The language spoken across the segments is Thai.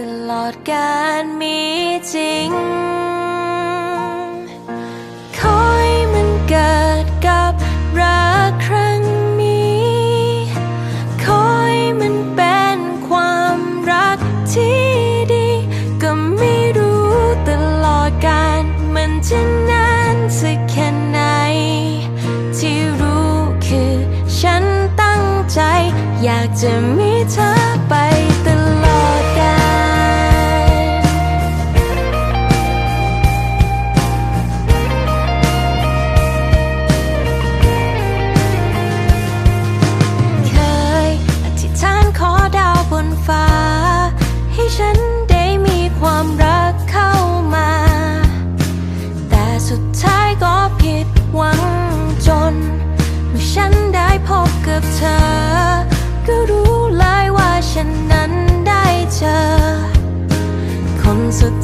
ตลอดการมีจริงขอให้มันเกิดกับรักครั้งนี้ขอให้มันเป็นความรักที่ดี ก็ไม่รู้ตลอดการมันจะนานสักแค่ไหน ที่รู้คือฉันตั้งใจ อยากจะมี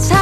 ฉัน